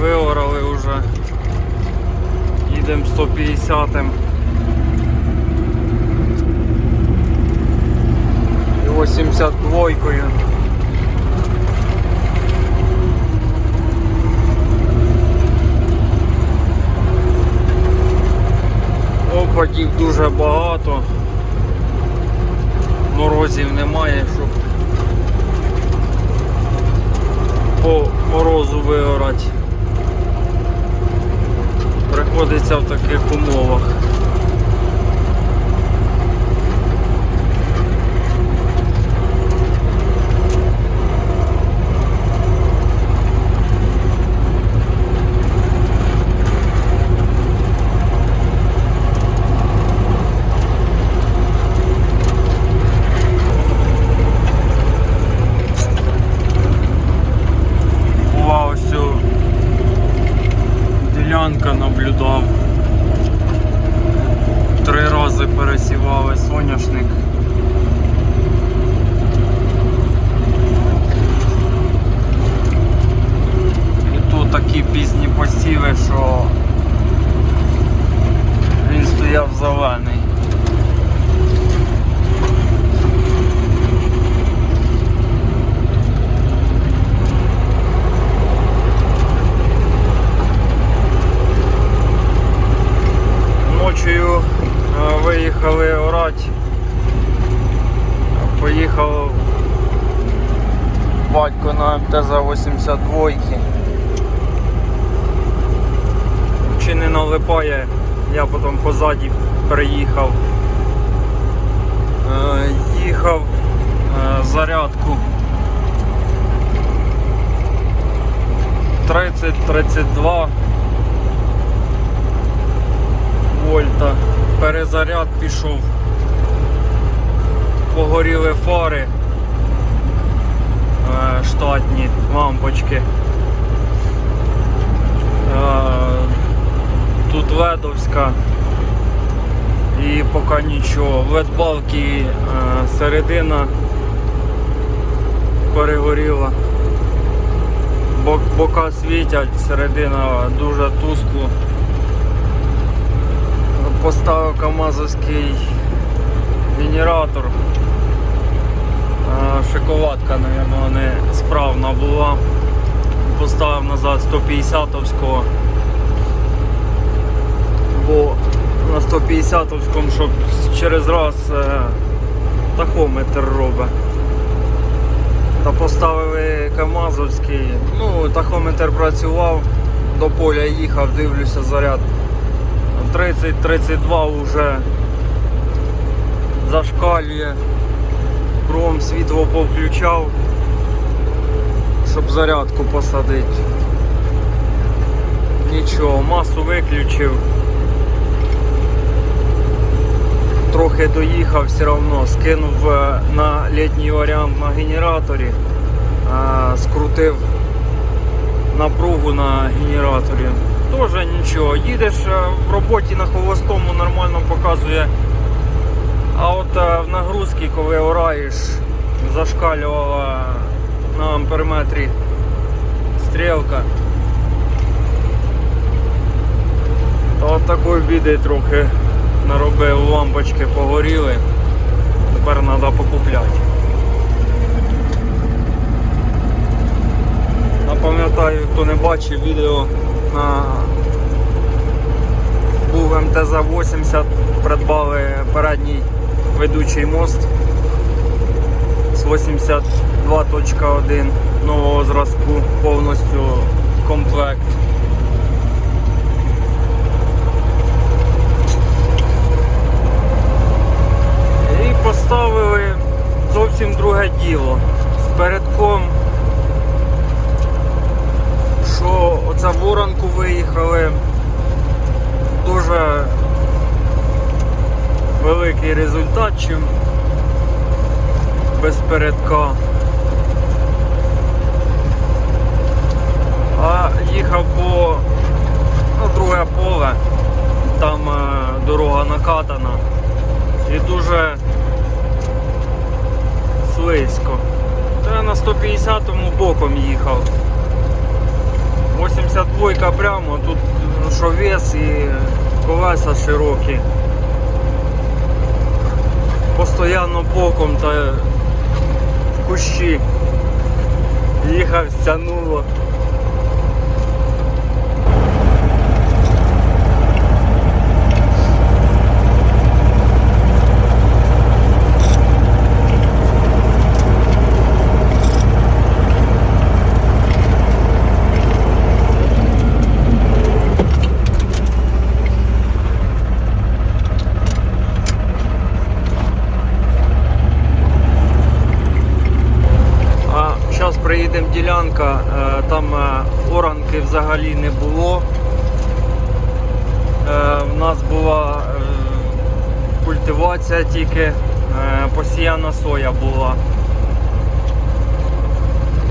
виорали вже. Їдемо 150-м. І 82-кою. Опадів дуже багато. Морозів немає, щоб по морозу вигорати. Приходиться в таких умовах. Була ось цю ділянка наблюдав. Три пересівали соняшник. І тут такі пізні посіви, що він стояв зелений. Ночою е, виїхали орати. Поїхав батько на МТЗ-82. Чи не налипає, я потім позаді приїхав. Е, Їхав е, зарядку 30-32 вольта. Перезаряд пішов. Погоріли фари е, штатні лампочки. Е, Тут ледовська і поки нічого. В ледбалки е, середина перегоріла. Бока світять, середина дуже тускло поставив камазовський генератор. А, Шоколадка, мабуть, не справна була. Поставив назад 150-овського. Бо на 150-овському, щоб через раз е, тахометр робить. Та поставили Камазовський. Ну, тахометр працював, до поля їхав, дивлюся заряд 30-32 вже зашкалює. Кром світло повключав, щоб зарядку посадити. Нічого, масу виключив. Трохи доїхав все одно, скинув е, на літній варіант на генераторі, е, скрутив напругу на генераторі. Тоже нічого. Їдеш е, в роботі на холостому нормально показує. А от е, в нагрузці, коли ораєш, зашкалювала на амперметрі стрілка. То от такої біди трохи наробив, лампочки погоріли. Тепер треба покупляти. Напам'ятаю, хто не бачив відео на був МТЗ-80, придбали передній ведучий мост з 82.1 нового зразку, повністю комплект. І поставили зовсім друге діло. З передком що оце в Оранку виїхали. Дуже великий результат, чим без передка. А їхав по ну, друге поле, там е, дорога накатана. і дуже слизько. Та я на 150-му боком їхав. 82 прямо, тут ну, що вес і колеса широкі. Постоянно боком та в кущі. Їхав, стянуло. А зараз приїдемо ділянка, е, там е, оранки взагалі не було. Е, В нас була е, культивація тільки, е, посіяна соя була.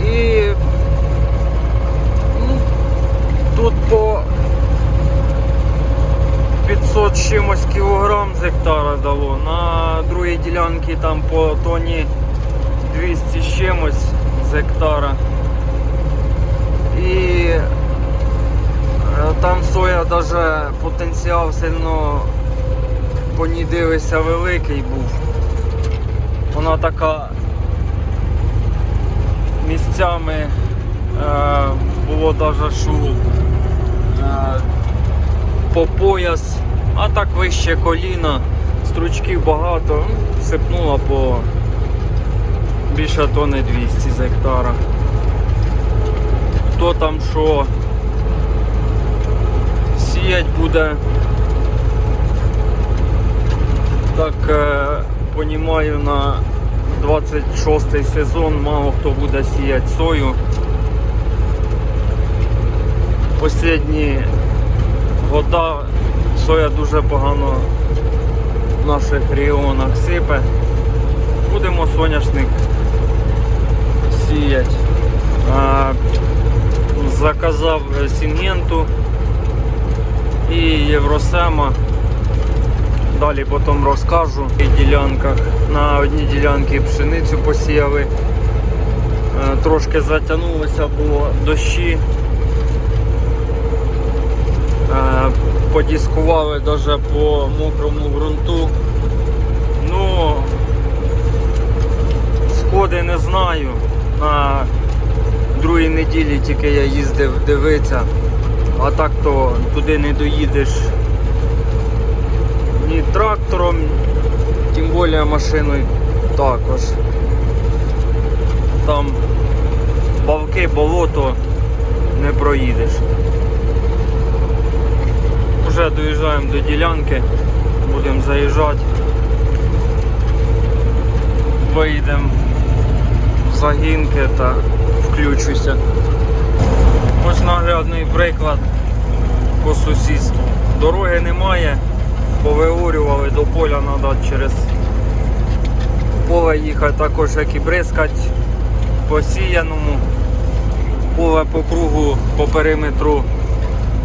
І ну, тут по 500 чимось кілограм з гектара дало. На другій ділянці там по тоні 200 з чимось гектара. І е, там соя даже потенціал сильно по ній дивишся великий був. Вона така місцями е, було даже що е, по пояс, а так вище коліна, стручків багато, ну, сипнула по більше тони 200 з гектара. Хто там що сіять буде, так е, понімаю на 26 сезон мало хто буде сіяти сою. Останні года соя дуже погано в наших регіонах сипе. Будемо соняшник сіять. Заказав е, і Євросема. Далі потім розкажу. І ділянках. На одній ділянці пшеницю посіяли. Е, Трошки затягнулося, було дощі. Е, Подіскували навіть по мокрому ґрунту. Ну, сходи не знаю. На другій неділі тільки я їздив дивитися, а так то туди не доїдеш ні трактором, тим більше машиною також. Там бавки, болото не проїдеш. Вже доїжджаємо до ділянки, будемо заїжджати. Виїдемо загінки та включуся. Ось наглядний приклад по сусідству. Дороги немає, повиорювали до поля треба через поле їхати, також як і бризкати посіяному. Поле по кругу по периметру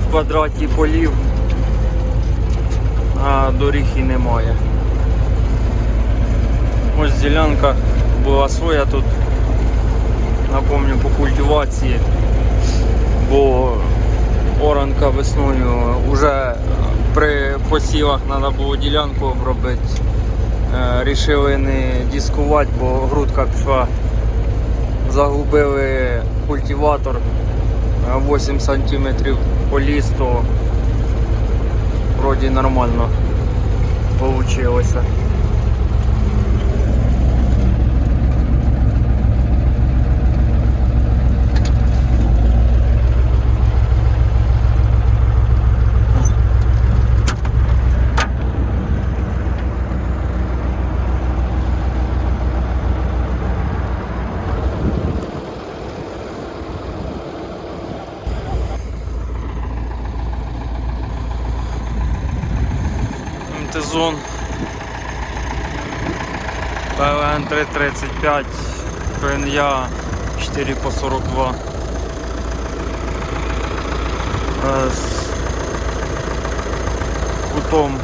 в квадраті полів, а доріг і немає. Ось ділянка була своя тут, напомню, по культивації, бо оранка весною вже при посівах треба було ділянку обробити. Е, Рішили не дискувати, бо грудка пішла. Загубили культиватор е, 8 см поліз, то вроді нормально вийшло. 335 ПНЯ 4 по 42 Е, з кутом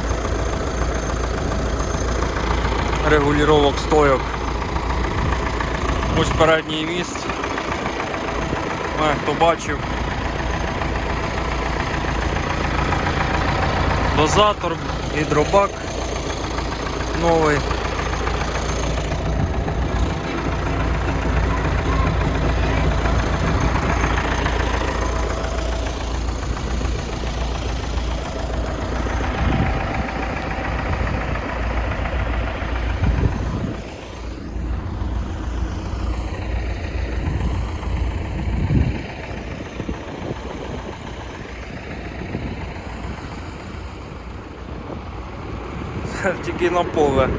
регулювання стойок. Ось передній міст. Е, хто бачив. Дозатор, гідробак новий. Тільки на поле.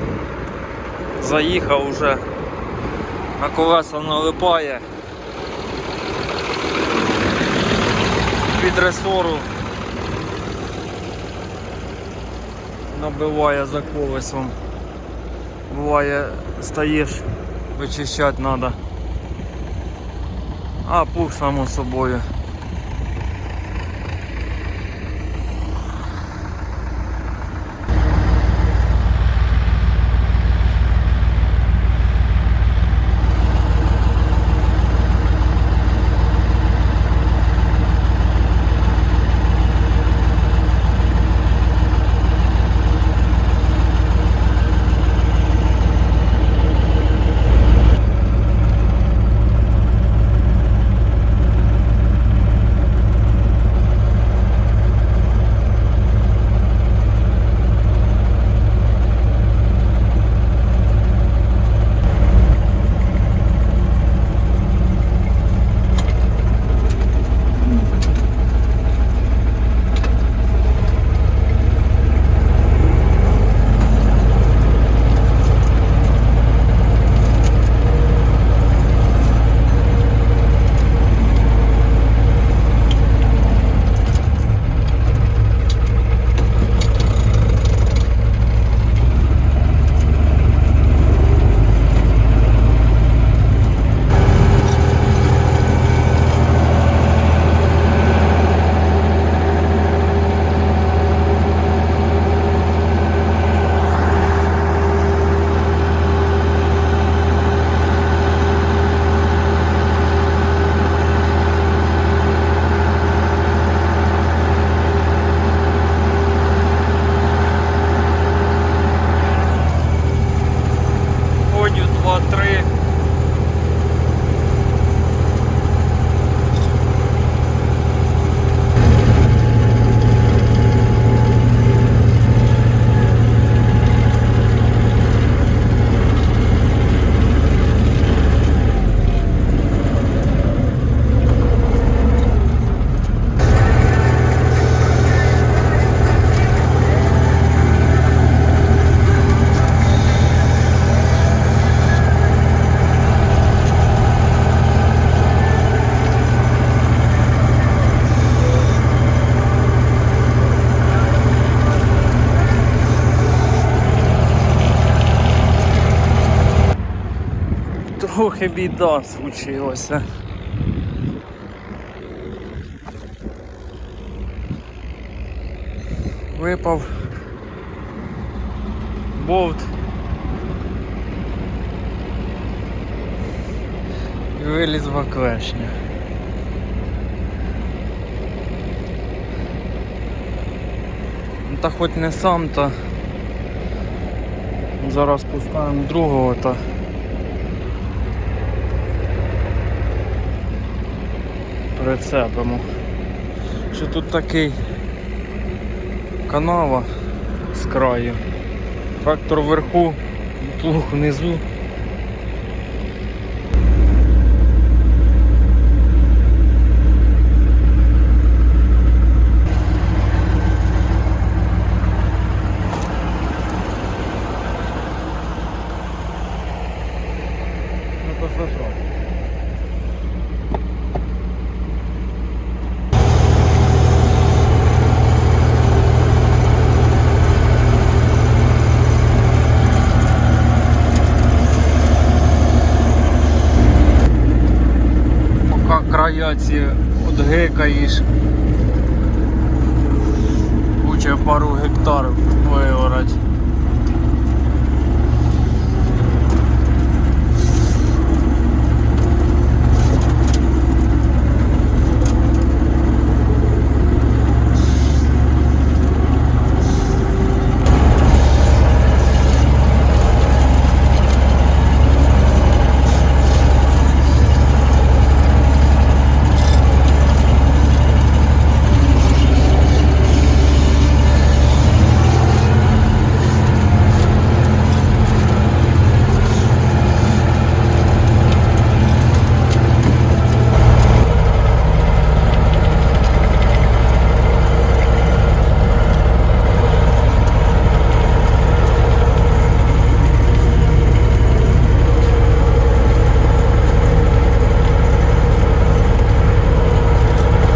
Заїхав уже. На колеса налипає. Під ресору. Набиває за колесом. Буває, стаєш, вичищати треба. А пух само собою. Трохи біда случилася. Випав болт. І виліз в оклешня. Ну, Та хоч не сам, то зараз поставимо другого та прицепимо. Що тут такий канава з краю. Трактор вверху, плуг внизу. одгикаєш. Куча пару гектарів виорать.